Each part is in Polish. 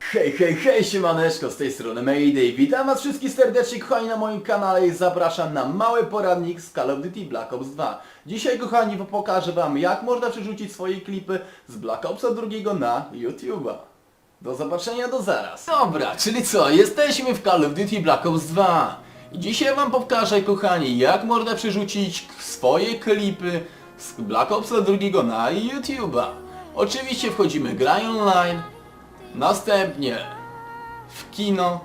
Hej, hej, hej, siemaneczko, z tej strony Mayday. Witam was wszystkich serdecznie, kochani, na moim kanale i zapraszam na mały poradnik z Call of Duty Black Ops 2. Dzisiaj, kochani, pokażę wam, jak można przerzucić swoje klipy z Black Opsa 2 na YouTube'a. Do zobaczenia, do zaraz. Dobra, czyli co, jesteśmy w Call of Duty Black Ops 2. Dzisiaj wam pokażę, kochani, jak można przerzucić swoje klipy z Black Opsa 2 na YouTube'a. Oczywiście wchodzimy graj online, Następnie w kino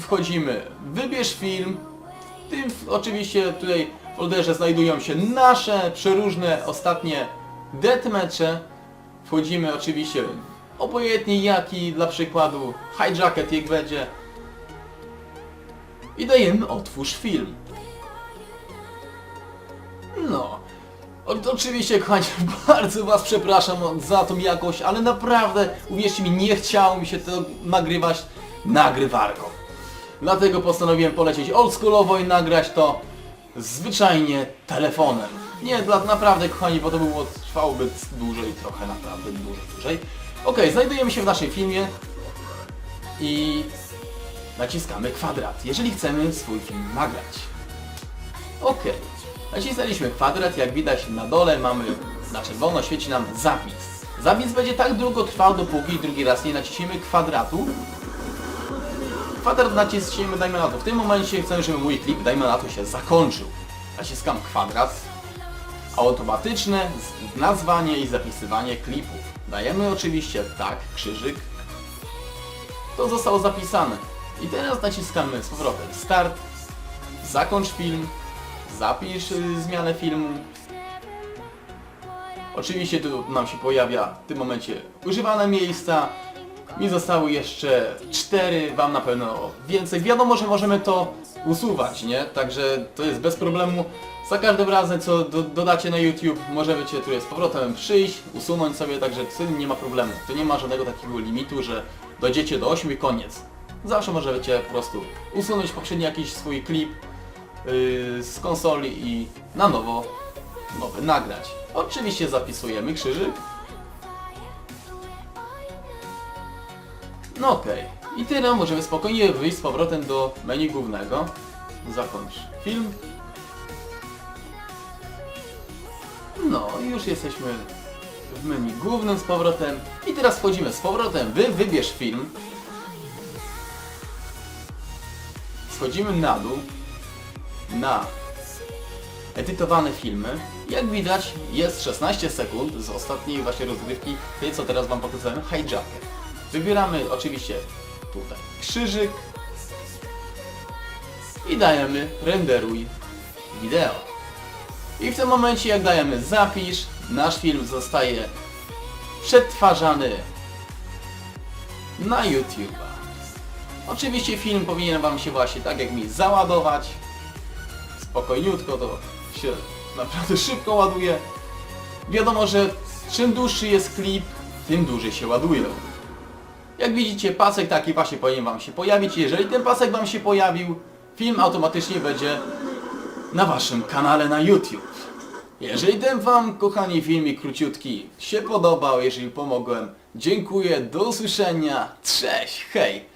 wchodzimy, wybierz film. W tym oczywiście tutaj w folderze znajdują się nasze przeróżne ostatnie deathmatche. Wchodzimy oczywiście obojętnie jaki, dla przykładu hijacket jak będzie. I dajemy otwórz film. No. O, oczywiście, kochani, bardzo Was przepraszam za tą jakość, ale naprawdę, uwierzcie mi, nie chciało mi się to nagrywać nagrywarką. Dlatego postanowiłem polecieć oldschoolowo i nagrać to zwyczajnie telefonem. Nie, dla, naprawdę, kochani, bo to by było, trwałoby dłużej, trochę naprawdę dużo dłużej. Ok, znajdujemy się w naszym filmie i naciskamy kwadrat, jeżeli chcemy swój film nagrać. Ok. Nacisnęliśmy kwadrat, jak widać na dole mamy na czerwono świeci nam zapis. Zapis będzie tak długo trwał, dopóki drugi raz nie naciśniemy kwadratu. Kwadrat naciśniemy, dajmy na to. W tym momencie chcę, żeby mój klip, dajmy na to, się zakończył. Naciskam kwadrat. Automatyczne z- nazwanie i zapisywanie klipów. Dajemy oczywiście tak, krzyżyk. To zostało zapisane. I teraz naciskamy z powrotem start, zakończ film, zapisz y, zmianę filmu. Oczywiście tu nam się pojawia w tym momencie używane miejsca. Mi zostały jeszcze cztery, wam na pewno więcej. Wiadomo, że możemy to usuwać, nie? Także to jest bez problemu. Za każdym razem co do, dodacie na YouTube, możecie tu z powrotem przyjść, usunąć sobie, także z tym nie ma problemu. Tu nie ma żadnego takiego limitu, że dojdziecie do 8 i koniec. Zawsze możecie po prostu usunąć poprzedni jakiś swój klip, yy, z konsoli i na nowo nowy nagrać. Oczywiście zapisujemy krzyżyk. No okej. I tyle, możemy spokojnie wyjść z powrotem do menu głównego. Zakończ film. No już jesteśmy w menu głównym z powrotem. I teraz wchodzimy z powrotem, wy wybierz film. Schodzimy na dół na edytowane filmy. Jak widać jest 16 sekund z ostatniej właśnie rozgrywki, tej co teraz Wam pokazałem, hijacket. Wybieramy oczywiście tutaj krzyżyk i dajemy renderuj wideo. I w tym momencie jak dajemy zapisz, nasz film zostaje przetwarzany na YouTube'a. Oczywiście film powinien Wam się właśnie tak jak mi załadować. Spokojniutko to się naprawdę szybko ładuje. Wiadomo, że czym dłuższy jest klip, tym dłużej się ładuje. Jak widzicie, pasek taki właśnie powinien Wam się pojawić. Jeżeli ten pasek Wam się pojawił, film automatycznie będzie na Waszym kanale na YouTube. Jeżeli ten Wam, kochani, filmik króciutki się podobał, jeżeli pomogłem, dziękuję, do usłyszenia, cześć, hej!